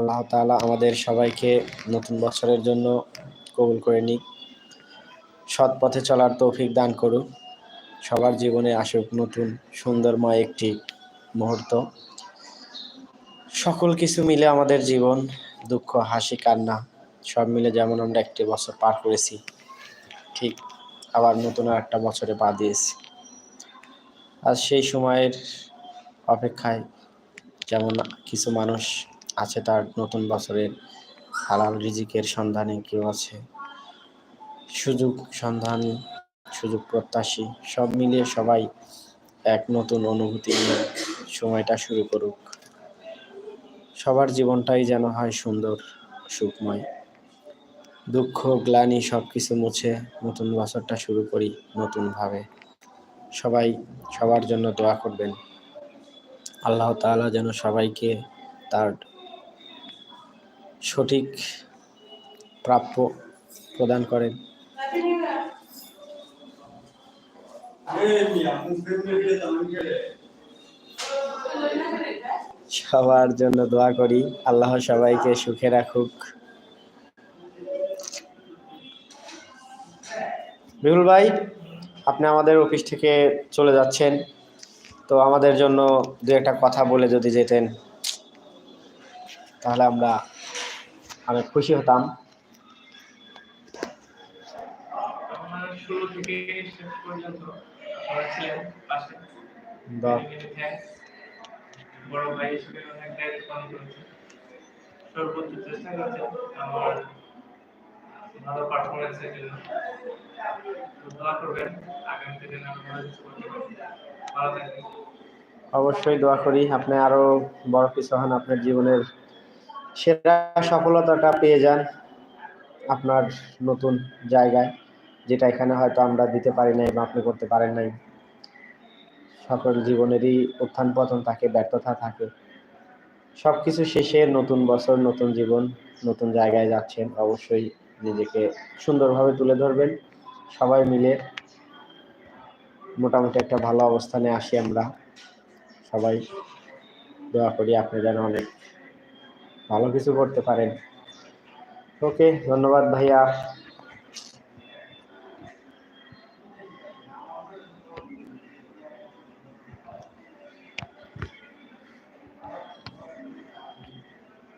আল্লাহ তাআলা আমাদের সবাইকে নতুন বছরের জন্য কবুল করে নিক। সৎ পথে চলার তৌফিক দান করুক সবার জীবনে আসুক নতুন, সুন্দরময় একটি মুহূর্ত। সকল কিছু মিলে আমাদের জীবন, দুঃখ, হাসি, কান্না, সব মিলে যেমন আমরা একটি বছর পার করেছি, ঠিক আবার নতুন আর একটা বছরে পা দিয়েছি। আজ সেই সময়ের অপেক্ষায় যেমন কিছু মানুষ আছে তার নতুন বছরের হালাল রিজিকের সন্ধানে কেউ আছে? সুযোগ, সন্ধানী, সুযোগ, প্রত্যাশী, সব মিলিয়ে সবাই এক নতুন অনুভূতি নিয়ে সময়টা শুরু করুক। সবার জীবনটাই যেন হয় সুন্দর, সুখময়। দুঃখ, গ্লানি সব কিছু মুছে নতুন বছরটা শুরু করি নতুনভাবে। সবাই সবার জন্য দোয়া করবেন। আল্লাহ তাআলা যেন সবাইকে তার সঠিক প্রাপ্য প্রদান করেন। সবার জন্য দোয়া করি, আল্লাহ সবাইকে সুখে রাখুক। বিহুল ভাই, আপনি আমাদের অফিস থেকে চলে যাচ্ছেন, তো আমাদের জন্য দু একটা কথা বলে যদি যেতেন, তাহলে আমরা অনেক খুশি হতাম। শুরু থেকে শেষ পর্যন্ত আপনারা ছিলেন পাশে। বড় ভাই হিসেবে অনেক দায়িত্ব পালন করেছেন। সর্বোচ্চ চেষ্টা করেছেন আমার ভালো পারফরমেন্সের জন্য। দোয়া করবেন আগামীতে যেন আমি ভালো কিছু করতে পারি। ভালো থাকবেন। অবশ্যই দোয়া করি। আপনি আরও বড় কিছু হন আপনার জীবনের সেরা সফলতাটা পেয়ে যান আপনার নতুন জায়গায়, যেটা এখানে হয়তো আমরা দিতে পারি নাই বা আপনি করতে পারেন নাই। সকল জীবনেরই উত্থান পতন থাকে, ব্যর্থতা থাকে। সব কিছু শেষে নতুন বছর, নতুন জীবন, নতুন জায়গায় যাচ্ছেন, অবশ্যই নিজেকে সুন্দরভাবে তুলে ধরবেন। সবাই মিলে মোটামুটি একটা ভালো অবস্থানে আসি আমরা। সবাই দোয়া করি আপনি যেন অনেক ভালো কিছু করতে পারেন। ওকে ধন্যবাদ ভাইয়া।